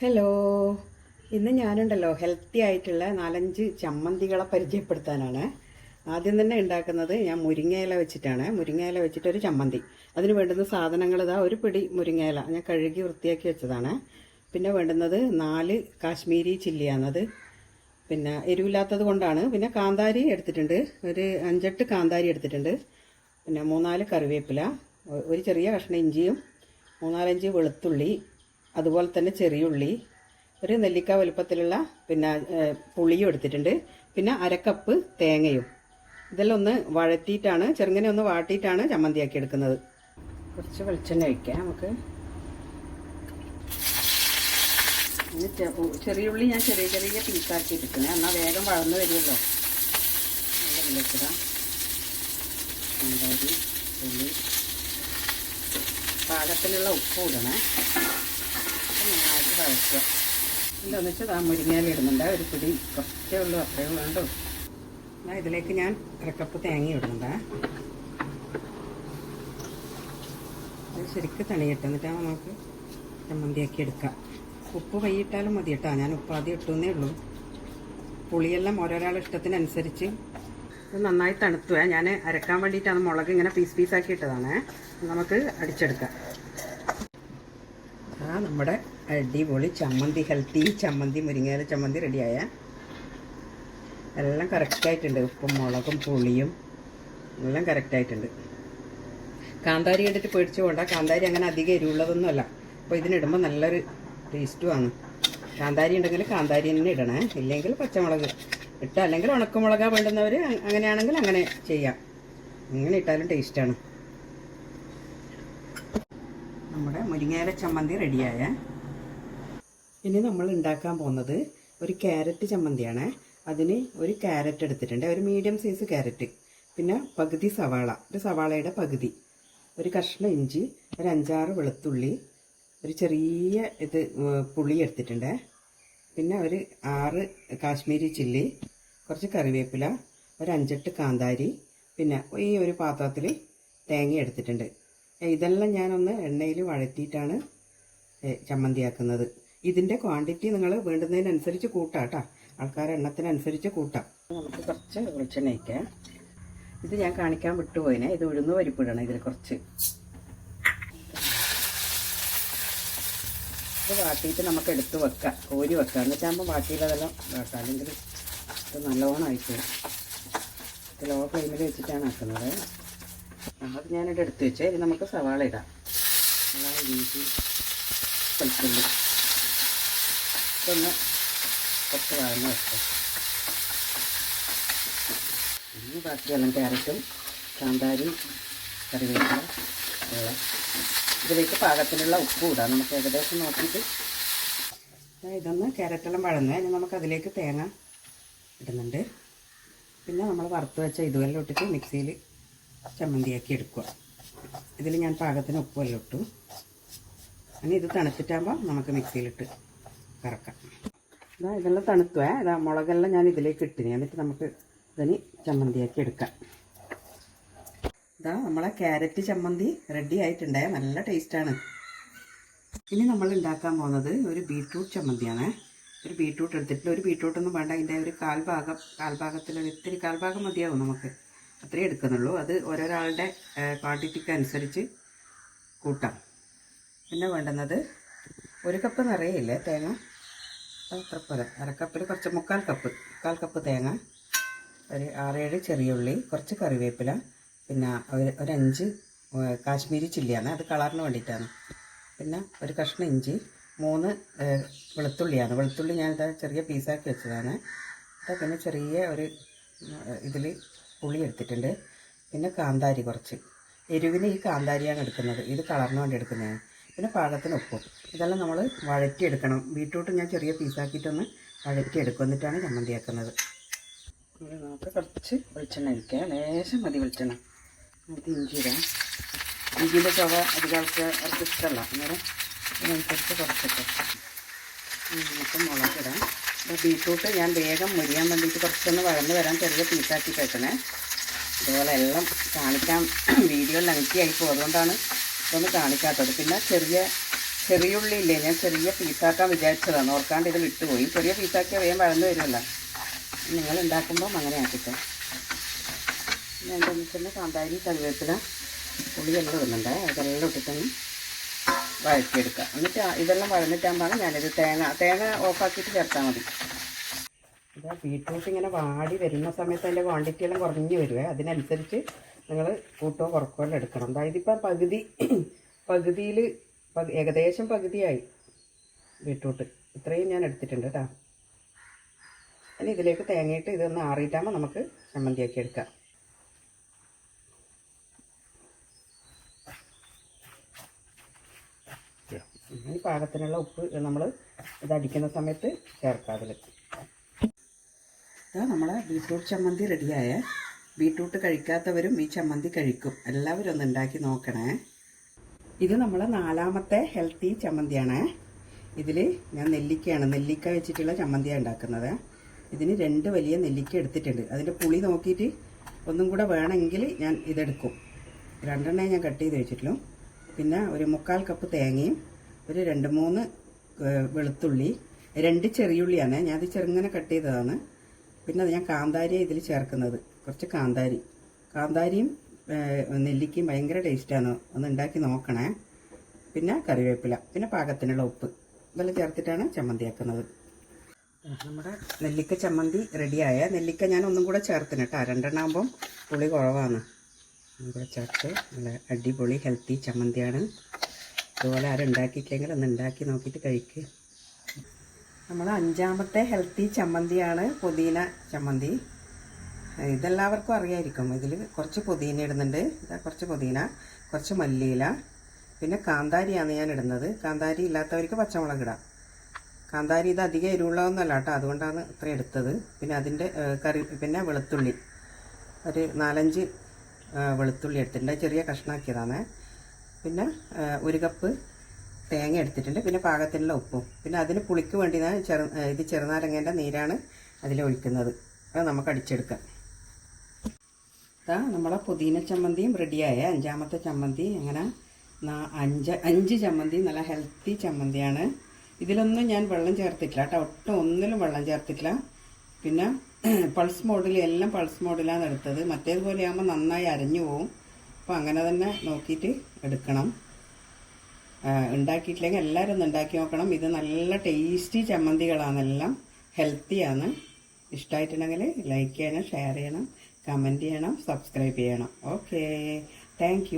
Hello ഇന്ന് ഞാനുണ്ടല്ലോ healthy ആയിട്ടുള്ള നാലഞ്ച് ചമ്മന്തികളെ പരിചയപ്പെടുത്താനാണ്. ആദ്യം തന്നെ ഉണ്ടാക്കുന്നത് ഞാൻ മുരിങ്ങയില വെച്ചിട്ടാണ്. മുരിങ്ങയില വെച്ചിട്ടൊരു ചമ്മന്തി. അതിന് വേണ്ടുന്ന സാധനങ്ങൾ ഇതാ ഒരു പിടി മുരിങ്ങയില ഞാൻ കഴുകി വൃത്തിയാക്കി വെച്ചതാണ്. പിന്നെ വേണ്ടുന്നത് നാല് കാശ്മീരി ചില്ലിയാണത്. പിന്നെ എരിവില്ലാത്തത് കൊണ്ടാണ്. പിന്നെ കാന്താരി എടുത്തിട്ടുണ്ട്. ഒരു അഞ്ചെട്ട് കാന്താരി എടുത്തിട്ടുണ്ട്. പിന്നെ മൂന്നാൽ കറിവേപ്പില ഒരു ചെറിയ കഷ്ണം ഇഞ്ചിയും മൂന്നാലഞ്ച് വെളുത്തുള്ളി അതുപോലെ തന്നെ ചെറിയ ഉള്ളി ഒരു നെല്ലിക്ക വലുപ്പത്തിലുള്ള പിന്നെ പുളിയും എടുത്തിട്ടുണ്ട്. പിന്നെ അരക്കപ്പ് തേങ്ങയും. ഇതെല്ലാം ഒന്ന് വഴറ്റിയിട്ടാണ് ചെറുങ്ങനെ ഒന്ന് വാട്ടിയിട്ടാണ് ചമ്മന്തിയാക്കി എടുക്കുന്നത്. കുറച്ച് വെളിച്ചെണ്ണ ഒഴിക്കാം നമുക്ക്. ചെറിയ ഉള്ളി ഞാൻ ചെറിയ ചെറിയ പീസാക്കി എടുക്കണേ എന്നാൽ വേഗം വഴന്ന് വരുമല്ലോ നല്ല ഉള്ളി. പാകത്തിനുള്ള ഉപ്പ് ഇടണേ. വഴറ്റുക എന്താണെന്ന് വെച്ചാൽ ആ മുരിങ്ങയില ഇടുന്നുണ്ട്. ഒരു പിടി കുറച്ചേ ഉള്ളൂ അത്രയേ വേണ്ടൂ. എന്നാ ഇതിലേക്ക് ഞാൻ അരക്കപ്പ് തേങ്ങ ഇടുന്നുണ്ട്. അത് ശരിക്ക് തണിയിട്ട് എന്നിട്ട് നമുക്ക് ചമ്മന്തിയാക്കി എടുക്കാം. ഉപ്പ് കൈയിട്ടാലും മതി കേട്ടോ. ഞാൻ ഉപ്പ് ആദ്യം ഇട്ടുന്നേ ഉള്ളൂ. പുളിയെല്ലാം ഓരോരാളുടെ ഇഷ്ടത്തിനനുസരിച്ച് ഇത് നന്നായി തണുത്തു. ഞാൻ അരക്കാൻ വേണ്ടിയിട്ടാണ് മുളക് ഇങ്ങനെ പീസ് പീസാക്കി ഇട്ടതാണ്. നമുക്ക് അടിച്ചെടുക്കാം. ആ നമ്മുടെ അടിപൊളി ചമ്മന്തി ഹെൽത്തി ചമ്മന്തി മുരിങ്ങയില ചമ്മന്തി റെഡിയായ എല്ലാം കറക്റ്റായിട്ടുണ്ട് ഉപ്പും മുളകും പുളിയും എല്ലാം കറക്റ്റായിട്ടുണ്ട് കാന്താരി കണ്ടിട്ട് പേടിച്ചു പോണ്ട. കാന്താരി അങ്ങനെ അധികം എരിവുള്ളതൊന്നുമല്ല. അപ്പോൾ ഇതിനിടുമ്പോൾ നല്ലൊരു ടേസ്റ്റുമാണ് കാന്താരി ഉണ്ടെങ്കിൽ കാന്താരി തന്നെ ഇടണേ. ഇല്ലെങ്കിൽ പച്ചമുളക് ഇട്ട അല്ലെങ്കിൽ ഉണക്കമുളക വേണ്ടുന്നവർ അങ്ങനെയാണെങ്കിൽ അങ്ങനെ ചെയ്യാം. അങ്ങനെ ഇട്ടാലും ടേസ്റ്റാണ് നമ്മുടെ മുരിങ്ങയില ചമ്മന്തി റെഡിയായ ഇനി നമ്മൾ ഉണ്ടാക്കാൻ പോകുന്നത് ഒരു ക്യാരറ്റ് ചമ്മന്തിയാണ്. അതിന് ഒരു ക്യാരറ്റ് എടുത്തിട്ടുണ്ട്. ഒരു മീഡിയം സൈസ് ക്യാരറ്റ്. പിന്നെ പകുതി സവാള. ഒരു സവാളയുടെ പകുതി. ഒരു കഷ്ണം ഇഞ്ചി ഒരു അഞ്ചാറ് വെളുത്തുള്ളി ഒരു ചെറിയ ഇത് പുളി എടുത്തിട്ടുണ്ട്. പിന്നെ ഒരു ആറ് കാശ്മീരി ചില്ലി കുറച്ച് കറിവേപ്പില ഒരു അഞ്ചെട്ട് കാന്താരി പിന്നെ ഈ ഒരു പാത്രത്തിൽ തേങ്ങ എടുത്തിട്ടുണ്ട്. ഇതെല്ലാം ഞാനൊന്ന് എണ്ണയിൽ വഴറ്റിയിട്ടാണ് ചമ്മന്തിയാക്കുന്നത്. ഇതിന്റെ ക്വാണ്ടിറ്റി നിങ്ങൾ വേണ്ടുന്നതിനനുസരിച്ച് കൂട്ടാം കേട്ടോ ആൾക്കാരുടെ എണ്ണത്തിനനുസരിച്ച് കൂട്ടാം. നമുക്ക് കുറച്ച് വെളിച്ചെണ്ണ ഒഴിക്കാം ഇത് ഞാൻ കാണിക്കാൻ വിട്ടുപോയിനെ. ഇത് ഉഴുന്ന് പരിപ്പിടണം ഇതിൽ കുറച്ച്. ഇത് വാട്ടിയിട്ട് നമുക്ക് എടുത്ത് വെക്കാം. കോരി വെക്കാം. എന്നിട്ടാകുമ്പോൾ വാട്ടിയിലതെല്ലാം വെക്കാം അല്ലെങ്കിൽ ഇത് നല്ലോണം ആയിപ്പോയി ഇത് ലോ ഫ്ലെയിമിൽ വെച്ചിട്ടാണ് ആക്കുന്നത്. അത് ഞാനിവിടെ എടുത്ത് വെച്ചാൽ ഇത് നമുക്ക് സവാള ഇടാം. സവാള ഇഞ്ചി വെളുത്തുള്ളി. ഇതൊന്ന് കുറച്ച് വഴന്ന് വെക്കാം ഇനി ബാക്കിയെല്ലാം ക്യാരറ്റും കാന്താരി കറിവേപ്പില ഇതിലേക്ക് പാകത്തിനുള്ള ഉപ്പ് ഇടാം. നമുക്ക് ഏകദേശം നോക്കിയിട്ട് ഇതൊന്ന് ക്യാരറ്റെല്ലാം വഴന്ന് ഇനി നമുക്ക് അതിലേക്ക് തേങ്ങ ഇടുന്നുണ്ട്. പിന്നെ നമ്മൾ വറുത്ത് വെച്ച ഇതുവെല്ലാം ഇട്ടിട്ട് മിക്സിയിൽ ചമ്മന്തിയാക്കി എടുക്കുക. ഇതിൽ ഞാൻ പാകത്തിന് ഉപ്പുമെല്ലാം ഇട്ടു. ഇനി ഇത് തണുത്തിട്ടാകുമ്പോൾ നമുക്ക് മിക്സിയിലിട്ട് കറക്കാം. ഇതാ ഇതെല്ലാം തണുത്തുവേ. ഇതാ മുളകെല്ലാം ഞാൻ ഇതിലേക്ക് ഇട്ടിനി. എന്നിട്ട് നമുക്ക് ഇതിന് ചമ്മന്തിയാക്കി എടുക്കാം. ഇതാ നമ്മളെ ക്യാരറ്റ് ചമ്മന്തി റെഡി ആയിട്ടുണ്ടേ. നല്ല ടേസ്റ്റാണ് ഇനി നമ്മൾ ഉണ്ടാക്കാൻ പോകുന്നത് ഒരു ബീട്രൂട്ട് ചമ്മന്തിയാണ്. ഒരു ബീട്രൂട്ട് എടുത്തിട്ട് ഒരു ബീട്രൂട്ടൊന്നും വേണ്ട. അതിന്റെ ഒരു കാൽഭാഗം കാൽഭാഗത്തിൽ ഇത്തിരി കാൽഭാഗം മതിയാവും നമുക്ക്. അത്രയേ എടുക്കുന്നുള്ളൂ. അത് ഓരോരാളുടെ ക്വാണ്ടിറ്റിക്ക് അനുസരിച്ച് കൂട്ടാം. പിന്നെ വേണ്ടുന്നത് ഒരു കപ്പ് നിറയില്ലേ തേങ്ങ? അത്ര പോലെ അരക്കപ്പിൽ കുറച്ച് മുക്കാൽ കപ്പ് മുക്കാൽ കപ്പ് തേങ്ങ ഒരു ആറേഴ് ചെറിയ ഉള്ളി കുറച്ച് കറിവേപ്പില പിന്നെ ഒരു ഒരു അഞ്ച് കാശ്മീരി ചില്ലിയാണ്. അത് കളറിന് വേണ്ടിയിട്ടാണ്. പിന്നെ ഒരു കഷ്ണം ഇഞ്ചി മൂന്ന് വെളുത്തുള്ളിയാണ്. വെളുത്തുള്ളി ഞാനിത് ചെറിയ പീസാക്കി വെച്ചതാണ്. പിന്നെ ചെറിയ ഒരു ഇതിൽ പുളി എടുത്തിട്ടുണ്ട്. പിന്നെ കാന്താരി കുറച്ച്. എരിവിന് ഈ കാന്താരിയാണ് എടുക്കുന്നത്. ഇത് കളറിന് വേണ്ടി എടുക്കുന്നതാണ്. പിന്നെ പാകത്തിന് ഉപ്പും. ഇതെല്ലാം നമ്മൾ വഴറ്റിയെടുക്കണം. ബീട്രൂട്ട് ഞാൻ ചെറിയ പീസാക്കിയിട്ടൊന്ന് വഴറ്റിയെടുക്കും. എന്നിട്ടാണ് ചമ്മന്തി ആക്കുന്നത് നമുക്ക് കുറച്ച് വെളിച്ചെണ്ണ ഒഴിക്കാം. ലേശം മതി വെളിച്ചെണ്ണ. നമുക്ക് ഇഞ്ചി ഇടാം. ഇഞ്ചിന്റെ ചവ അധികം ആൾക്ക് അവർക്ക് ഇഷ്ടമല്ല. അന്നേരം അതിനനുസരിച്ച് കുറച്ചൊക്കെ ഇനി നമുക്ക് മുളകിടാം ബീട്രൂട്ട് ഞാൻ വേഗം മുരിയാൻ വേണ്ടിയിട്ട് കുറച്ചൊന്ന് വഴന്ന് വരാൻ ചെറിയ പീസാക്കി വെക്കണേ അതുപോലെ എല്ലാം കാണിക്കാൻ വീഡിയോ ലെങ്തി ആയിപ്പോൾ അതുകൊണ്ടാണ് ഇതൊന്ന് കാണിക്കാത്തത് പിന്നെ ചെറിയ ചെറിയ ഉള്ളി ഇല്ലേ? ഞാൻ ചെറിയ പീസാക്കാൻ വിചാരിച്ചതാണ്. ഓർക്കാണ്ട് ഇതിൽ ഇട്ടുപോയി ചെറിയ പീസാക്കിയാൽ വേഗം വഴന്നു വരുമല്ലോ. നിങ്ങൾ ഉണ്ടാക്കുമ്പം അങ്ങനെ ആക്കിക്കോ. ഞാൻ വെച്ചാൽ കാന്താരി കറിവേപ്പില പുളിയെല്ലാം ഇടുന്നുണ്ട്. അതെല്ലാം ഇട്ടിട്ടൊന്ന് വഴറ്റിയെടുക്കുക എന്നിട്ട് ഇതെല്ലാം വഴന്നിട്ടാകുമ്പോൾ ഞാനിത് തേങ്ങ തേങ്ങ ഓഫാക്കിയിട്ട് ചേർത്താൽ മതി. ബീട്രൂട്ട് ഇങ്ങനെ വാടി വരുന്ന സമയത്ത് അതിന്റെ ക്വാണ്ടിറ്റി എല്ലാം കുറഞ്ഞ് വരുവേ. അതിനനുസരിച്ച് നിങ്ങൾ കൂട്ടോ കുറക്കോ എല്ലാം എടുക്കണം. അതായത് ഇപ്പം പകുതി പകുതിയിൽ ഏകദേശം പകുതിയായി ബീട്രൂട്ട്. ഇത്രയും ഞാൻ എടുത്തിട്ടുണ്ട് കേട്ടോ ഇനി ഇതിലേക്ക് തേങ്ങയിട്ട് ഇതൊന്ന് ആറിയിട്ടാകുമ്പോൾ നമുക്ക് ചമ്മന്തിയാക്കി എടുക്കാം. ഈ പാകത്തിനുള്ള ഉപ്പ് നമ്മൾ ഇത് അടിക്കുന്ന സമയത്ത് ചേർക്കാം അതിൽ ഇതാ നമ്മളെ ബീട്രൂട്ട് ചമ്മന്തി റെഡിയായ ബീട്രൂട്ട് കഴിക്കാത്തവരും ഈ ചമ്മന്തി കഴിക്കും. എല്ലാവരും ഒന്ന് ഉണ്ടാക്കി നോക്കണേ. ഇത് നമ്മളെ നാലാമത്തെ ഹെൽത്തി ചമ്മന്തിയാണ്. ഇതിൽ ഞാൻ നെല്ലിക്കയാണ് നെല്ലിക്ക വെച്ചിട്ടുള്ള ചമ്മന്തിയാണ് ഉണ്ടാക്കുന്നത്. ഇതിന് രണ്ട് വലിയ നെല്ലിക്ക എടുത്തിട്ടുണ്ട്. അതിന്റെ പുളി നോക്കിയിട്ട് ഒന്നും കൂടെ വേണമെങ്കിൽ ഞാൻ ഇതെടുക്കും. രണ്ടെണ്ണേ ഞാൻ കട്ട് ചെയ്ത് വെച്ചിട്ടുള്ളൂ. പിന്നെ ഒരു മുക്കാൽ കപ്പ് തേങ്ങയും ഒരു രണ്ട് മൂന്ന് വെളുത്തുള്ളി രണ്ട് ചെറിയുള്ളിയാണ്. ഞാൻ ഇത് ചെറുങ്ങനെ കട്ട് ചെയ്തതാണ്. പിന്നെ അത് ഞാൻ കാന്താരിയാണ് ഇതിൽ ചേർക്കുന്നത്. കുറച്ച് കാന്താരി. കാന്താരിയും നെല്ലിക്കയും ഭയങ്കര ടേസ്റ്റാണ് ഒന്ന് ഉണ്ടാക്കി നോക്കണേ. പിന്നെ കറിവേപ്പില പിന്നെ പാകത്തിനുള്ള ഉപ്പ്. ഇതെല്ലാം ചേർത്തിട്ടാണ് ചമ്മന്തി ആക്കുന്നത് നമ്മുടെ നെല്ലിക്ക ചമ്മന്തി റെഡിയായ നെല്ലിക്ക ഞാൻ ഒന്നും കൂടെ ചേർത്തിന് കേട്ടോ രണ്ടെണ്ണാകുമ്പം പുളി കുറവാണ്. ഒന്നും കൂടെ ചേർത്ത് നല്ല അടിപൊളി ഹെൽത്തി ചമ്മന്തിയാണ്. ഇതുപോലെ ആരും ഉണ്ടാക്കിയിട്ടില്ലെങ്കിൽ ഒന്ന് ഉണ്ടാക്കി നോക്കിയിട്ട് കഴിക്കുക നമ്മൾ അഞ്ചാമത്തെ ഹെൽത്തി ചമ്മന്തിയാണ്. പുതിന ചമ്മന്തി. ഇതെല്ലാവർക്കും അറിയായിരിക്കും. ഇതിൽ കുറച്ച് പുതിന ഇടുന്നുണ്ട്. ഇതാ കുറച്ച് പുതിന കുറച്ച് മല്ലിയില പിന്നെ കാന്താരിയാണ് ഞാൻ ഇടുന്നത്. കാന്താരി ഇല്ലാത്തവർക്ക് പച്ചമുളക് ഇടാം. കാന്താരി ഇത് അധികം എരിവുള്ളതൊന്നുമല്ല കേട്ടോ. അതുകൊണ്ടാണ് ഇത്ര എടുത്തത്. പിന്നെ അതിന്റെ കറി പിന്നെ വെളുത്തുള്ളി. ഒരു നാലഞ്ച് വെളുത്തുള്ളി എടുത്തിട്ടുണ്ട്. ചെറിയ കഷ്ണാക്കിയതാണ്. പിന്നെ ഒരു കപ്പ് തേങ്ങ എടുത്തിട്ടുണ്ട്. പിന്നെ പാകത്തിനുള്ള ഉപ്പും. പിന്നെ അതിന് പുളിക്ക് വേണ്ടി ഞാൻ ചെറു ഇത് ചെറുനാരങ്ങേന്റെ നീരാണ് അതിൽ ഒഴിക്കുന്നത് അത് നമുക്ക് അടിച്ചെടുക്കാം. ഇതാ നമ്മളെ പുതിന ചമ്മന്തിയും റെഡിയായ അഞ്ചാമത്തെ ചമ്മന്തി. അങ്ങനെ അഞ്ച് അഞ്ച് ചമ്മന്തി നല്ല ഹെൽത്തി ചമ്മന്തിയാണ്. ഇതിലൊന്നും ഞാൻ വെള്ളം ചേർത്തിട്ടില്ല കേട്ടോ. ഒട്ടും ഒന്നിലും വെള്ളം ചേർത്തിട്ടില്ല. പിന്നെ പൾസ് മോഡിൽ എല്ലാം പൾസ് മോഡിലാണ് എടുത്തത്. മറ്റേതുപോലെ ആകുമ്പോൾ നന്നായി അരഞ്ഞു പോവും. അപ്പോൾ അങ്ങനെ തന്നെ നോക്കിയിട്ട് എടുക്കണം. ഉണ്ടാക്കിയിട്ടില്ലെങ്കിൽ എല്ലാവരും ഒന്ന് ഉണ്ടാക്കി നോക്കണം. ഇത് നല്ല ടേസ്റ്റി ചമ്മന്തികളാണെല്ലാം. ഹെൽത്തിയാണ് ഇഷ്ടമായിട്ടുണ്ടെങ്കിൽ ലൈക്ക് ചെയ്യണം ഷെയർ ചെയ്യണം. കമന്റ് ചെയ്യണം സബ്സ്ക്രൈബ് ചെയ്യണം. Okay thank